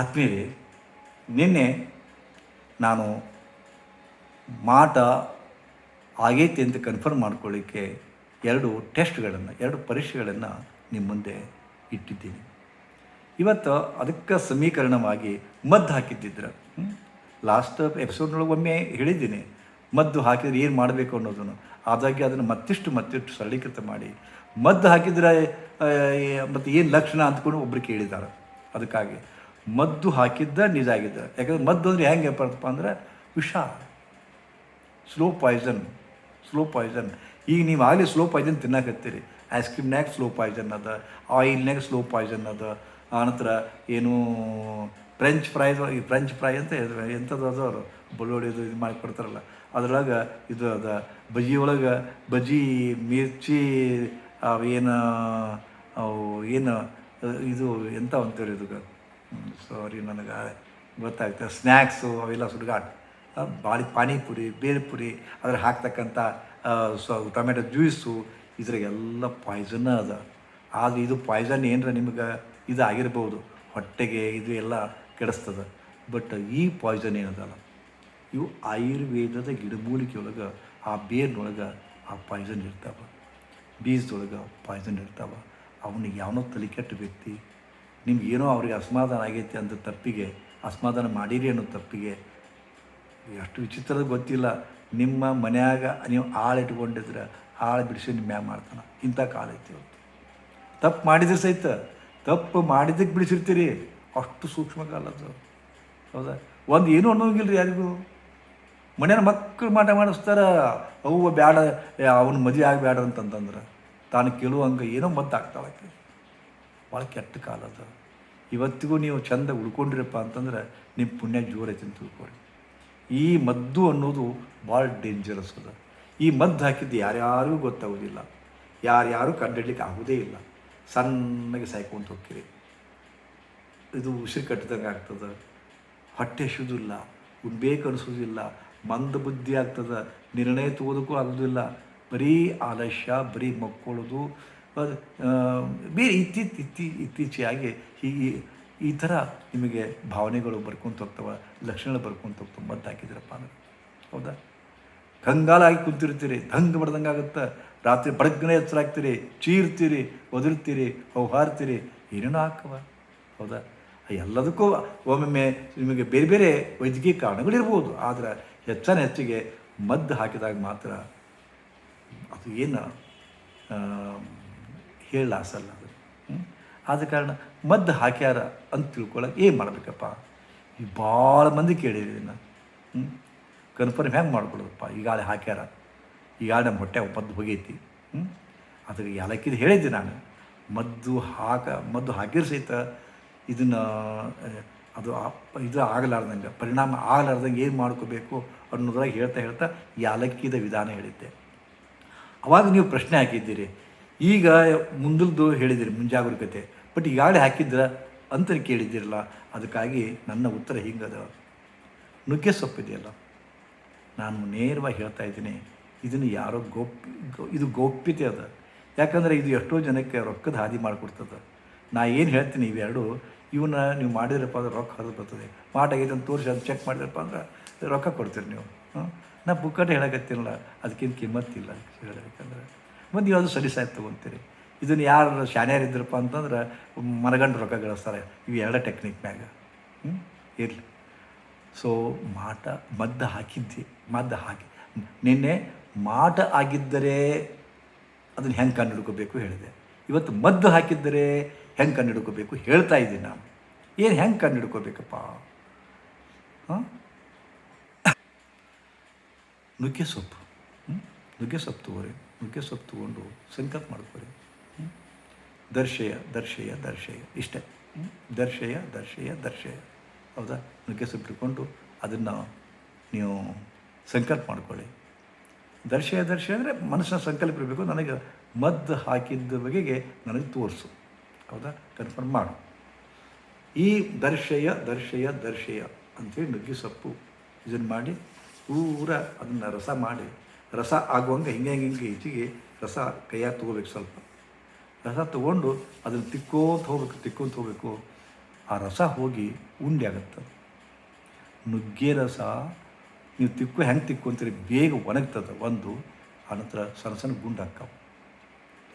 ಆತ್ಮೀಯರೇ, ನಿನ್ನೆ ನಾನು ಮಾಟ ಆಗೈತಿ ಅಂತ ಕನ್ಫರ್ಮ್ ಮಾಡ್ಕೊಳ್ಳಿಕ್ಕೆ ಎರಡು ಟೆಸ್ಟ್ಗಳನ್ನು ಎರಡು ಪರೀಕ್ಷೆಗಳನ್ನು ನಿಮ್ಮ ಮುಂದೆ ಇಟ್ಟಿದ್ದೀನಿ. ಇವತ್ತು ಅದಕ್ಕೆ ಸಮೀಕರಣವಾಗಿ ಮದ್ದು ಹಾಕಿದ್ದಿದ್ರೆ. ಲಾಸ್ಟ್ ಎಪಿಸೋಡ್ನೊಳಗೆ ಒಮ್ಮೆ ಹೇಳಿದ್ದೀನಿ. ಮದ್ದು ಹಾಕಿದ್ರೆ ಏನು ಮಾಡಬೇಕು ಅನ್ನೋದನ್ನು. ಆದಾಗಿ ಅದನ್ನು ಮತ್ತಿಷ್ಟು ಮತ್ತಿಷ್ಟು ಸರಳೀಕೃತ ಮಾಡಿ. ಮದ್ದು ಹಾಕಿದರೆ ಮತ್ತು ಏನು ಲಕ್ಷಣ ಅಂದ್ಕೊಂಡು ಒಬ್ಬರು ಕೇಳಿದ್ದಾರೆ ಅದಕ್ಕಾಗಿ. ಮದ್ದು ಹಾಕಿದ್ದ ನಿಜ ಆಗಿದ್ದ ಯಾಕಂದ್ರೆ ಮದ್ದು ಅಂದರೆ ಹೆಂಗೆ ಬರ್ತಪ್ಪ ಅಂದ್ರೆ ವಿಷ ಸ್ಲೋ ಪಾಯ್ಸನ್ ಸ್ಲೋ ಪಾಯ್ಸನ್ ಈಗ ನೀವು ಆಗಲಿ ಸ್ಲೋ ಪಾಯ್ಸನ್ ತಿನ್ನಕತ್ತೀರಿ. ಐಸ್ ಕ್ರೀಮ್ನಾಗ ಸ್ಲೋ ಪಾಯ್ಸನ್ ಅದ ಆಯಿಲ್ನಾಗ ಸ್ಲೋ ಪಾಯ್ಸನ್ ಅದ. ಆನಂತರ ಏನು ಫ್ರೆಂಚ್ ಫ್ರೈ ಈ ಫ್ರೆಂಚ್ ಫ್ರೈ ಅಂತ ಎಂಥದ್ದು ಅದು ಅವರು ಇದು ಮಾಡಿ ಕೊಡ್ತಾರಲ್ಲ. ಅದ್ರೊಳಗೆ ಇದು ಅದ ಬಜ್ಜಿ ಒಳಗೆ ಬಜ್ಜಿ ಮಿರ್ಚಿ ಏನು, ಅವು ಏನು, ಇದು ಎಂಥ ಅಂತೀರಿ ಇದಕ್ಕೆ ಸಾರಿ ನನಗೆ ಗೊತ್ತಾಗ್ತದೆ ಸ್ನ್ಯಾಕ್ಸು ಅವೆಲ್ಲ ಸುಡುಗಾಟ ಬಾಳಿ ಪಾನಿಪುರಿ, ಬೇಲ್ಪುರಿ ಅದ್ರ ಹಾಕ್ತಕ್ಕಂಥ ಸೊ ಟೊಮೆಟೊ ಜ್ಯೂಸು ಇದ್ರಾಗೆಲ್ಲ ಪಾಯ್ಸನ್ನ ಅದ. ಆದ್ರೆ ಇದು ಪಾಯ್ಸನ್ ಏನರ ನಿಮ್ಗೆ ಇದು ಆಗಿರ್ಬೋದು ಹೊಟ್ಟೆಗೆ ಇದು ಎಲ್ಲ ಕೆಡಿಸ್ತದೆ. ಬಟ್ ಈ ಪಾಯ್ಸನ್ ಏನದಲ್ಲ? ಇವು ಆಯುರ್ವೇದದ ಗಿಡಮೂಲಿಕೆ ಒಳಗೆ ಆ ಬೇರ್ನೊಳಗೆ ಆ ಪಾಯ್ಸನ್ ಇರ್ತಾವೆ. ಬೀಜದೊಳಗೆ ಪಾಯ್ಸನ್ ಇರ್ತಾವೆ. ಅವನಿಗೆ ಯಾವನೋ ತಲೆ ಕೆಟ್ಟ ವ್ಯಕ್ತಿ ನಿಮ್ಗೆ ಏನೋ ಅವ್ರಿಗೆ ಅಸಮಾಧಾನ ಆಗೈತೆ ಅಂತ ತಪ್ಪಿಗೆ, ಅಸಮಾಧಾನ ಮಾಡಿರಿ ಅನ್ನೋ ತಪ್ಪಿಗೆ, ಎಷ್ಟು ವಿಚಿತ್ರದ ಗೊತ್ತಿಲ್ಲ. ನಿಮ್ಮ ಮನೆಯಾಗ ನೀವು ಆಳು ಇಟ್ಕೊಂಡಿದ್ರೆ, ಆಳು ಬಿಡಿಸಿ ನಿಮ್ಮ ಮ್ಯಾಗ ಮಾಡ್ತಾನೆ. ಇಂಥ ಕಾಲ ಐತಿ ಇವತ್ತು. ತಪ್ಪು ಮಾಡಿದ್ರೆ ಸಹಿತ, ತಪ್ಪು ಮಾಡಿದ್ದಕ್ಕೆ ಬಿಡಿಸಿರ್ತೀರಿ. ಅಷ್ಟು ಸೂಕ್ಷ್ಮ ಕಾಲ ಅದು. ಹೌದಾ? ಒಂದು ಏನೂ ಅನ್ನೋಂಗಿಲ್ಲ ರೀ ಯಾರಿಗೂ. ಮನೆಯ ಮಕ್ಕಳು ಮಾಟ ಮಾಡಿಸ್ತಾರ, ಅವ್ವ ಬ್ಯಾಡ, ಅವನು ಮದುವೆ ಆಗಬೇಡ ಅಂತಂತಂದ್ರೆ ತಾನು ಕೇಳುವಂಗೆ ಏನೋ ಮದ್ದು ಆಗ್ತಾಳೆ ಆಕೆ. ಭಾಳ ಕೆಟ್ಟ ಕಾಲ ಅದು. ಇವತ್ತಿಗೂ ನೀವು ಚಂದ ಉಳ್ಕೊಂಡಿರಪ್ಪ ಅಂತಂದ್ರೆ ನಿಮ್ಮ ಪುಣ್ಯ ಜೋರೈತಿ ಅಂತ ತಿಳ್ಕೊರಿ ಈ ಮದ್ದು ಅನ್ನೋದು ಭಾಳ ಡೇಂಜರಸ್ ಅದ. ಈ ಮದ್ದು ಹಾಕಿದ್ದು ಯಾರ್ಯಾರಿಗೂ ಗೊತ್ತಾಗೋದಿಲ್ಲ. ಯಾರ್ಯಾರು ಕಂಡಿಡ್ಲಿಕ್ಕೆ ಆಗೋದೇ ಇಲ್ಲ. ಸಣ್ಣಗೆ ಸಾಯ್ಕೊಂತ ಹೋಗ್ತೀರಿ. ಇದು ಉಸಿರು ಕಟ್ಟಿದಂಗೆ ಆಗ್ತದೆ. ಹೊಟ್ಟೆ ಶುದ್ಧಿಲ್ಲ ಉಣ್ಬೇಕು ಅನಿಸೋದಿಲ್ಲ. ಮಂದ ಬುದ್ಧಿ ಆಗ್ತದೆ. ನಿರ್ಣಯ ತಗೋದಕ್ಕೂ ಆಗೋದಿಲ್ಲ. ಬರೀ ಆಲಸ್ಯ, ಬರೀ ಮಕ್ಕಳದು ಬೇರೆ ಇತ್ತಿ ಇತ್ತಿ ಇತ್ತೀಚೆಯಾಗಿ ಹೀಗೆ ಈ ಥರ ನಿಮಗೆ ಭಾವನೆಗಳು ಬರ್ಕೊಂತ ಹೋಗ್ತವೆ, ಲಕ್ಷಣಗಳು ಬರ್ಕೊಂತ ಹೋಗ್ತವೆ ಮದ್ದು ಹಾಕಿದ್ರಪ್ಪ ಅಂದ್ರೆ. ಹೌದಾ? ಕಂಗಾಲಾಗಿ ಕುಂತಿರ್ತೀರಿ ದಂಗ್ ಬಡ್ದಂಗೆ ಆಗುತ್ತೆ. ರಾತ್ರಿ ಬಡಗ್ನೇ ಎಚ್ಚರಾಗ್ತೀರಿ ಚೀರ್ತೀರಿ, ಒದಿರ್ತೀರಿ, ಹೌಹಾರ್ತೀರಿ ಹಾರ್ತೀರಿ ಏನೇನೋ ಹಾಕವ. ಹೌದಾ? ಎಲ್ಲದಕ್ಕೂ ಒಮ್ಮೊಮ್ಮೆ ನಿಮಗೆ ಬೇರೆ ಬೇರೆ ವೈದ್ಯಕೀಯ ಕಾರಣಗಳಿರ್ಬೋದು, ಆದರೆ ಹೆಚ್ಚಾನ ಹೆಚ್ಚಿಗೆ ಮದ್ದು ಹಾಕಿದಾಗ ಮಾತ್ರ ಅದು ಏನು ಹೇಳಲಾಸಲ್ಲ ಅದು? ಆದ ಕಾರಣ ಮದ್ದು ಹಾಕ್ಯಾರ ಅಂತ ತಿಳ್ಕೊಳಕ್ಕೆ ಏನು ಮಾಡಬೇಕಪ್ಪ? ಈ ಭಾಳ ಮಂದಿ ಕೇಳಿರಿ ಇದನ್ನು. ಹ್ಞೂ ಕನ್ಫರ್ಮ್ ಹೆಂಗೆ ಮಾಡ್ಕೊಡೋದಪ್ಪ? ಈಗಾಳೆ ಹಾಕ್ಯಾರ. ಈಗಾಳೆ ನಮ್ಮ ಹೊಟ್ಟೆ ಮದ್ದು ಹೋಗೈತಿ. ಹ್ಞೂ ಅದಕ್ಕೆ ಯಾಲಕ್ಕಿದು ಹೇಳಿದ್ದೆ ನಾನು. ಮದ್ದು ಹಾಕ, ಮದ್ದು ಹಾಕಿರ್ ಸಹಿತ ಇದನ್ನು ಅದು ಇದು ಆಗಲಾರ್ದಂಗೆ, ಪರಿಣಾಮ ಆಗಲಾರ್ದಂಗೆ ಏನು ಮಾಡ್ಕೋಬೇಕು ಅನ್ನೋದ್ರಾಗ ಹೇಳ್ತಾ ಹೇಳ್ತಾ ಯಾಲಕ್ಕಿದ ವಿಧಾನ ಹೇಳಿದ್ದೆ. ಅವಾಗ ನೀವು ಪ್ರಶ್ನೆ ಹಾಕಿದ್ದೀರಿ. ಈಗ ಮುಂದಲ್ದು ಹೇಳಿದಿರಿ ಮುಂಜಾಗರೂಕತೆ ಬಟ್ ಈಗಾಗಲೇ ಹಾಕಿದ್ರ ಅಂತ ಕೇಳಿದ್ದೀರಲ್ಲ ಅದಕ್ಕಾಗಿ ನನ್ನ ಉತ್ತರ ಹಿಂಗದ. ನುಗ್ಗೆ ಸೊಪ್ಪಿದೆಯಲ್ಲ. ನಾನು ನೇರವಾಗಿ ಹೇಳ್ತಾ ಇದ್ದೀನಿ, ಇದನ್ನು ಯಾರೋ ಗೋಪ್, ಗೋ- ಇದು ಗೋಪ್ಯತೆ ಅದ. ಯಾಕಂದರೆ ಇದು ಎಷ್ಟೋ ಜನಕ್ಕೆ ರೊಕ್ಕದ ಹಾದಿ ಮಾಡಿಕೊಡ್ತದೆ. ನಾ ಏನು ಹೇಳ್ತೀನಿ ಇವೆರಡು, ಇವನ್ನ ನೀವು ಮಾಡಿದ್ರಪ್ಪ ಅಂದ್ರೆ ರೊಕ್ಕ ಹರಿದು ಬರ್ತದೆ. ಮಾಡಾಗೈತೆ ಅಂತ ತೋರಿಸಿ ಅದು ಚೆಕ್ ಮಾಡಿದ್ರಪ್ಪ ಅಂದ್ರೆ ರೊಕ್ಕ ಕೊಡ್ತೀರಿ ನೀವು. ಹಾಂ ನಾ ಬುಕ್ಕಟ್ಟೆ ಹೇಳಕತ್ತಿರಲ್ಲ ಅದಕ್ಕಿಂತ ಕಿಮ್ಮತ್ತಿಲ್ಲ. ಹೇಳಬೇಕಂದ್ರೆ ಮತ್ತು ಯಾವುದು ಸಲೀಸಾಯ್ತು ತೊಗೊತೀರಿ. ಇದನ್ನು ಯಾರು ಇದ್ರಪ್ಪ ಅಂತಂದ್ರೆ ಮನಗಂಡು ರೊಕ್ಕ ಗಳಿಸ್ತಾರೆ. ಇವು ಎರಡ ಟೆಕ್ನಿಕ್ ಮ್ಯಾಗ ಹ್ಞೂ ಇರಲಿ. ಸೊ ಮಾಟ ಮದ್ದು ಹಾಕಿದ್ದೆ, ಮದ್ದು ಹಾಕಿ. ನಿನ್ನೆ ಮಾಟ ಆಗಿದ್ದರೆ ಅದನ್ನು ಹೆಂಗೆ ಕಂಡು ಹೇಳಿದೆ. ಇವತ್ತು ಮದ್ದು ಹಾಕಿದ್ದರೆ ಹೆಂಗೆ ಕಂಡು ಹೇಳ್ತಾ ಇದ್ದೀನಿ ನಾನು. ಏನು ಹೆಂಗೆ ಕಂಡು ಹಿಡ್ಕೋಬೇಕಪ್ಪ ಹಾಂ? ನುಗ್ಗೆ ಸೊಪ್ಪು? ನುಗ್ಗೆ ಸೊಪ್ಪು ತಗೋರಿ. ನುಗ್ಗೆ ಸೊಪ್ಪು ತೊಗೊಂಡು ಸಂಕಲ್ಪ ಮಾಡ್ಕೊಳ್ಳಿ? ದರ್ಶಯ ದರ್ಶಯ ದರ್ಶಯ. ಇಷ್ಟೇ. ದರ್ಶಯ ದರ್ಶಯ ದರ್ಶಯ. ಹೌದಾ? ನುಗ್ಗೆ ಸೊಪ್ಪು ಇಟ್ಕೊಂಡು ಅದನ್ನು ನೀವು ಸಂಕಲ್ಪ ಮಾಡ್ಕೊಳ್ಳಿ. ದರ್ಶಯ ದರ್ಶಯ ಅಂದರೆ ಮನಸ್ಸಿನ ಸಂಕಲ್ಪ ಇರಬೇಕು. ನನಗೆ ಮದ್ದು ಹಾಕಿದ್ದ ಬಗೆಗೆ ನನಗೆ ತೋರಿಸು. ಹೌದಾ? ಕನ್ಫರ್ಮ್ ಮಾಡು. ಈ ದರ್ಶಯ ದರ್ಶಯ ದರ್ಶಯ ಅಂಥೇಳಿ ನುಗ್ಗೆ ಸೊಪ್ಪು ಇದನ್ನು ಮಾಡಿ ಪೂರ ಅದನ್ನು ರಸ ಮಾಡಿ ರಸ ಆಗುವಂಗೆ ಹಿಂಗೆ ಹಿಂಗೆ ಹಿಂಗೆ ಈಚೆಗೆ ರಸ ಕೈಯಾಗಿ ತೊಗೋಬೇಕು ಸ್ವಲ್ಪ. ರಸ ತೊಗೊಂಡು ಅದನ್ನು ತಿಕ್ಕೋತ ಹೋಗ್ಬೇಕು, ತಿಕ್ಕೊಂತ ಹೋಗಬೇಕು. ಆ ರಸ ಹೋಗಿ ಉಂಡೆ ಆಗುತ್ತೆ. ನುಗ್ಗೆ ರಸ, ನೀವು ತಿಕ್ಕು, ಹೆಂಗೆ ತಿಕ್ಕು ಅಂತೀರಿ, ಬೇಗ ಒಣಗ್ತದೆ. ಒಂದು ಆನಂತರ ಸಣ್ಣ ಸಣ್ಣ ಗುಂಡು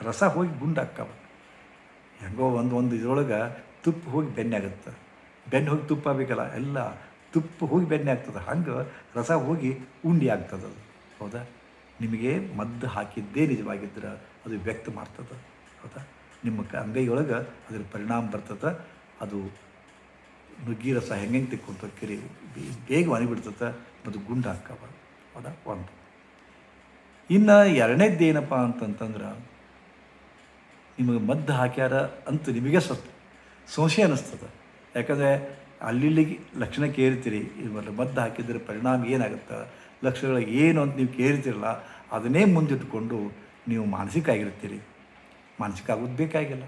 ರಸ ಹೋಗಿ ಗುಂಡು ಹೆಂಗೋ ಒಂದು ಒಂದು ಇದ್ರೊಳಗೆ ತುಪ್ಪ ಹೋಗಿ ಬೆಣ್ಣೆ ಆಗುತ್ತೆ. ಬೆಣ್ಣೆ ಹೋಗಿ ತುಪ್ಪ ಆಗಬೇಕಲ್ಲ, ಎಲ್ಲ ತುಪ್ಪ ಹೋಗಿ ಬೆಣ್ಣೆ ಆಗ್ತದೆ. ಹಂಗೆ ರಸ ಹೋಗಿ ಉಂಡೆ ಆಗ್ತದೆ ಅದು. ಹೌದಾ? ನಿಮಗೆ ಮದ್ದು ಹಾಕಿದ್ದೇ ನಿಜವಾಗಿದ್ರೆ ಅದು ವ್ಯಕ್ತ ಮಾಡ್ತದೆ, ಹೌದಾ? ನಿಮ್ಮ ಅಂಗೈಯೊಳಗೆ ಅದರ ಪರಿಣಾಮ ಬರ್ತದೆ, ಅದು ನುಗ್ಗಿ ರಸ ಹೆಂಗೆ ತಿಕ್ಕೊಂತ ಕಿರಿ ಬೇಗ ಒಣಗಿಬಿಡ್ತದೆ ಮತ್ತು ಗುಂಡು ಹಾಕವ, ಹೌದಾ? ಒಂದು. ಇನ್ನು ಎರಡನೇದ್ದು ಏನಪ್ಪ ಅಂತಂತಂದ್ರೆ, ನಿಮಗೆ ಮದ್ದು ಹಾಕ್ಯಾರ ಅಂತ ನಿಮಗೆ ಸತ್, ಸಂಶಯ ಅನ್ನಿಸ್ತದೆ ಯಾಕಂದರೆ ಅಲ್ಲಿಲ್ಲಿಗೆ ಲಕ್ಷಣ ಏರ್ತೀರಿ ಇದು ಮದ್ದು ಹಾಕಿದ್ರೆ ಪರಿಣಾಮ ಏನಾಗುತ್ತೆ? ಲಕ್ಷಣಗಳು ಏನು ಅಂತ ನೀವು ಕೇಳ್ತಿರಲ್ಲ, ಅದನ್ನೇ ಮುಂದಿಟ್ಟುಕೊಂಡು ನೀವು ಮಾನಸಿಕ ಆಗಿರ್ತೀರಿ ಮಾನಸಿಕ ಆಗೋದು ಬೇಕಾಗಿಲ್ಲ.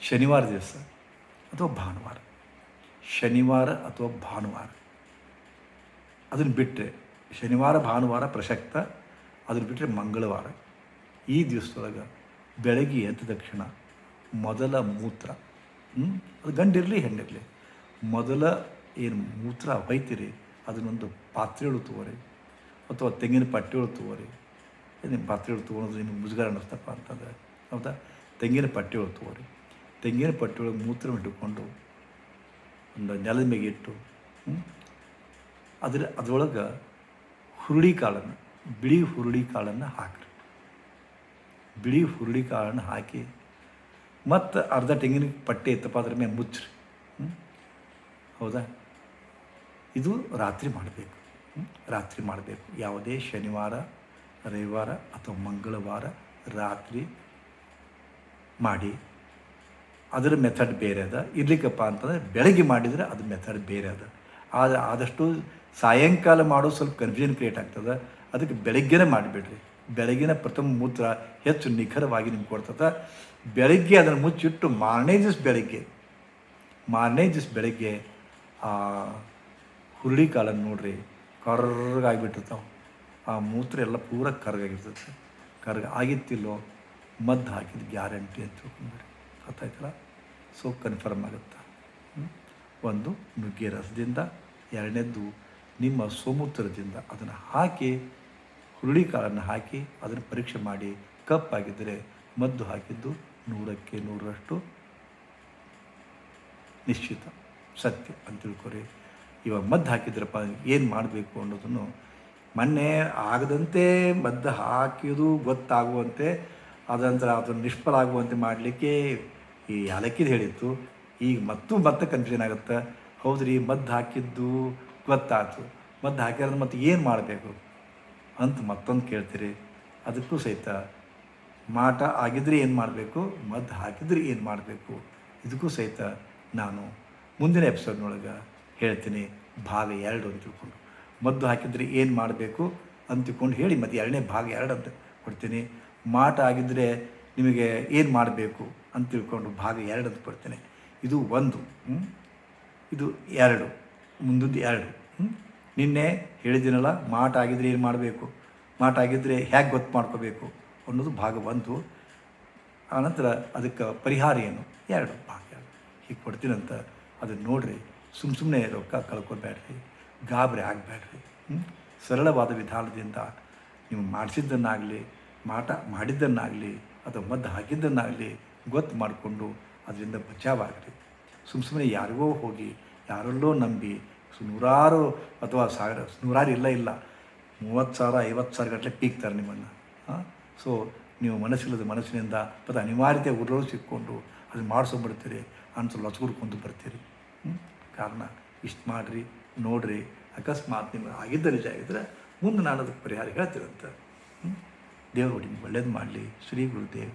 ಶನಿವಾರ ದಿವಸ ಅಥವಾ ಭಾನುವಾರ. ಶನಿವಾರ ಅಥವಾ ಭಾನುವಾರ. ಅದನ್ನು ಬಿಟ್ಟರೆ ಶನಿವಾರ, ಭಾನುವಾರ ಪ್ರಸಕ್ತ, ಅದನ್ನು ಬಿಟ್ಟರೆ ಮಂಗಳವಾರ. ಈ ದಿವಸದೊಳಗೆ ಬೆಳಗ್ಗೆ ಎದ್ದ ತಕ್ಷಣ ಮೊದಲ ಮೂತ್ರ? ಅದು ಗಂಡಿರಲಿ ಹೆಣ್ಣಿರಲಿ. ಮೊದಲ ಏನು ಮೂತ್ರ ಹೊಯ್ತೀರಿ ಅದನ್ನೊಂದು ಪಾತ್ರೆಗಳು ತಗೋರಿ ಅಥವಾ ತೆಂಗಿನ ಪಟ್ಟಿಗಳು ತಗೋರಿ ನಿಮ್ಮ ಪಾತ್ರೆಗಳು ತೊಗೊಳೋದು ನಿಮಗೆ ಮುಜುಗರ ಅನ್ನಿಸ್ತಪ್ಪ ಅಂತಂದರೆ. ಹೌದಾ? ತೆಂಗಿನ ಪಟ್ಟಿಗಳು ತಗೋರಿ ತೆಂಗಿನ ಪಟ್ಟಿಯೊಳಗೆ ಮೂತ್ರ ಇಟ್ಟುಕೊಂಡು ಒಂದು ನೆಲದ ಮೇಲೆ ಇಟ್ಟು ಅದರ ಅದ್ರ, ಅದರೊಳಗೆ ಹುರುಳಿ ಕಾಳನ್ನು, ಬಿಳಿ ಹುರುಳಿ ಕಾಳನ್ನು ಹಾಕ್ರಿ. ಬಿಳಿ ಹುರುಳಿ ಕಾಳನ್ನು ಹಾಕಿ ಮತ್ತು ಅರ್ಧ ತೆಂಗಿನ ಪಟ್ಟೆ ಇತ್ತಪ್ಪ ಅದ್ರ ಮೇಲೆ ಮುಚ್ಚ್ರಿ? ಹೌದಾ? ಇದು ರಾತ್ರಿ ಮಾಡಬೇಕು. ರಾತ್ರಿ ಮಾಡಬೇಕು. ಯಾವುದೇ ಶನಿವಾರ, ರವಿವಾರ ಅಥವಾ ಮಂಗಳವಾರ ರಾತ್ರಿ ಮಾಡಿ. ಅದರ ಮೆಥಡ್ ಬೇರೆ ಅದ. ಇರ್ಲಿಕ್ಕಪ್ಪ ಅಂತಂದರೆ ಬೆಳಗ್ಗೆ ಮಾಡಿದರೆ ಅದು ಮೆಥಡ್ ಬೇರೆ ಅದ. ಆದ, ಆದಷ್ಟು ಸಾಯಂಕಾಲ ಮಾಡೋ ಸ್ವಲ್ಪ ಕನ್ಫ್ಯೂಷನ್ ಕ್ರಿಯೇಟ್ ಆಗ್ತದೆ. ಅದಕ್ಕೆ ಬೆಳಗ್ಗೆನೇ ಮಾಡಿಬಿಡ್ರಿ. ಬೆಳಗಿನ ಪ್ರಥಮ ಮೂತ್ರ ಹೆಚ್ಚು ನಿಖರವಾಗಿ ನಿಮ್ಗೆ ಕೊಡ್ತದೆ. ಬೆಳಗ್ಗೆ ಅದನ್ನು ಮುಚ್ಚಿಟ್ಟು ಮಾರನೇ ದಿವಸ ಬೆಳಗ್ಗೆ, ಮಾರನೇ ದಿವಸ ಬೆಳಗ್ಗೆ ಹುರುಳಿ ಕಾಳನ್ನು ನೋಡ್ರಿ ಕರ್ಗಾಗಿಬಿಟ್ಟಿರ್ತಾವೆ ಆ ಮೂತ್ರ ಎಲ್ಲ ಪೂರ ಕರ್ಗಾಗಿರ್ತದೆ ಕರ್ಗ ಆಗಿತ್ತಿಲ್ಲೋ, ಮದ್ದು ಹಾಕಿದ ಗ್ಯಾರಂಟಿ ಅಂತ ತಿಳ್ಕೊಂಬಿಡಿ ಗೊತ್ತಾಯ್ತಲ್ಲ? ಸೊ ಕನ್ಫರ್ಮ್ ಆಗುತ್ತೆ? ಒಂದು ನುಗ್ಗೆ ರಸದಿಂದ ಎರಡನೇದ್ದು ನಿಮ್ಮ ಸೋಮೂತ್ರದಿಂದ ಅದನ್ನು ಹಾಕಿ, ಹುರುಳಿ ಕಾಳನ್ನು ಹಾಕಿ, ಅದನ್ನು ಪರೀಕ್ಷೆ ಮಾಡಿ ಕಪ್ಪಾಗಿದ್ದರೆ ಮದ್ದು ಹಾಕಿದ್ದು ನೂರಕ್ಕೆ ನೂರರಷ್ಟು ನಿಶ್ಚಿತ. ಸತ್ಯ ಅಂತ ತಿಳ್ಕೊರಿ. ಇವಾಗ ಮದ್ದು ಹಾಕಿದ್ರಪ್ಪ, ಏನು ಮಾಡಬೇಕು ಅನ್ನೋದನ್ನು ಮೊನ್ನೆ ಆಗದಂತೆ ಮದ್ದು ಹಾಕಿದು ಗೊತ್ತಾಗುವಂತೆ ಅದಂತರ ಅದನ್ನು ನಿಷ್ಫಲ ಆಗುವಂತೆ ಮಾಡಲಿಕ್ಕೆ ಈ ಯಾಲಕ್ಕಿದು ಹೇಳಿತ್ತು. ಈಗ ಮತ್ತು ಮತ್ತೆ ಕನ್ಫ್ಯೂಷನ್ ಆಗುತ್ತೆ. ಹೌದ್ರಿ, ಮದ್ದು ಹಾಕಿದ್ದು ಗೊತ್ತಾಯ್ತು. ಮದ್ದು ಹಾಕಿರೋದು ಮತ್ತೆ ಏನು ಮಾಡಬೇಕು ಅಂತ ಮತ್ತೊಂದು ಕೇಳ್ತೀರಿ. ಅದಕ್ಕೂ ಸಹಿತ ಮಾಟ ಆಗಿದ್ರೆ ಏನು ಮಾಡಬೇಕು, ಮದ್ದು ಹಾಕಿದ್ರೆ ಏನು ಮಾಡಬೇಕು, ಇದಕ್ಕೂ ಸಹಿತ ನಾನು ಮುಂದಿನ ಎಪಿಸೋಡ್ನೊಳಗೆ ಹೇಳ್ತೀನಿ. ಭಾಗ ಎರಡು ಅಂತ ತಿಳ್ಕೊಂಡು. ಮದ್ದು ಹಾಕಿದರೆ ಏನು ಮಾಡಬೇಕು ಅಂತ ತಿಳ್ಕೊಂಡು ಹೇಳಿ ಮತ್ತು ಎರಡನೇ ಭಾಗ ಎರಡು ಅಂತ ಕೊಡ್ತೀನಿ. ಮಾಟ ಆಗಿದ್ದರೆ ನಿಮಗೆ ಏನು ಮಾಡಬೇಕು ಅಂತ ತಿಳ್ಕೊಂಡು ಭಾಗ ಎರಡು ಅಂತ ಕೊಡ್ತೇನೆ. ಇದು ಒಂದು? ಇದು ಎರಡು ಮುಂದೊಂದು ಎರಡು? ನಿನ್ನೆ ಹೇಳಿದ್ದೀನಲ್ಲ, ಮಾಟ ಆಗಿದ್ರೆ ಏನು ಮಾಡಬೇಕು? ಮಾಟ ಆಗಿದ್ದರೆ ಹೇಗೆ ಗೊತ್ತು ಮಾಡ್ಕೋಬೇಕು ಅನ್ನೋದು ಭಾಗ ಒಂದು. ಆನಂತರ ಅದಕ್ಕೆ ಪರಿಹಾರ ಏನು? ಎರಡು, ಭಾಗ ಎರಡು. ಹೀಗೆ ಕೊಡ್ತೀನಂತ ಅದನ್ನು ನೋಡ್ರಿ. ಸುಮ್ಮ ಸುಮ್ಮನೆ ರೊಕ್ಕ ಕಳ್ಕೊಬೇಡ್ರಿ, ಗಾಬರಿ ಆಗಬೇಡ್ರಿ ಸರಳವಾದ ವಿಧಾನದಿಂದ ನೀವು ಮಾಡಿಸಿದ್ದನ್ನಾಗಲಿ, ಮಾಟ ಮಾಡಿದ್ದನ್ನಾಗಲಿ, ಅಥವಾ ಮದ್ದು ಹಾಕಿದ್ದನ್ನಾಗಲಿ ಗೊತ್ತು ಮಾಡಿಕೊಂಡು ಅದರಿಂದ ಬಚಾವಾಗಲಿ ಸುಮ್ಮ ಸುಮ್ಮನೆ ಯಾರಿಗೋ ಹೋಗಿ, ಯಾರಲ್ಲೋ ನಂಬಿ ನೂರಾರು ಅಥವಾ ಸಾವಿರ, ನೂರಾರು ಇಲ್ಲ ಇಲ್ಲ, ಮೂವತ್ತು ಸಾವಿರ, ಐವತ್ತು ಸಾವಿರ ಗಟ್ಟಲೆ ಪೀಕ್ತಾರೆ ನಿಮ್ಮನ್ನು ಸೊ, ನೀವು ಮನಸ್ಸಿಲ್ಲದ ಮನಸ್ಸಿನಿಂದ ಮತ್ತು ಅನಿವಾರ್ಯತೆ ಉರುಳು ಸಿಕ್ಕೊಂಡು ಅದನ್ನು ಮಾಡಿಸ್ಕೊಂಡ್ಬಿಡ್ತೀರಿ ಅಂತ ಲಸಗುರ್ಕೊಂಡು ಬರ್ತೀರಿ, ಹ್ಮ್? ಕಾರಣ ಇಷ್ಟು ಮಾಡಿರಿ, ನೋಡಿರಿ, ಅಕಸ್ಮಾತ್ ನಿಮ್ಗೆ ಆಗಿದ್ದ ನಿಜ ಆಗಿದ್ರೆ ಮುಂದೆ ನಾನು ಅದಕ್ಕೆ ಪರಿಹಾರ ಹೇಳ್ತೀರಂತ ದೇವರು ನಿಮ್ಗೆ ಒಳ್ಳೇದು ಮಾಡಲಿ. ಶ್ರೀ ಗುರುದೇವ್.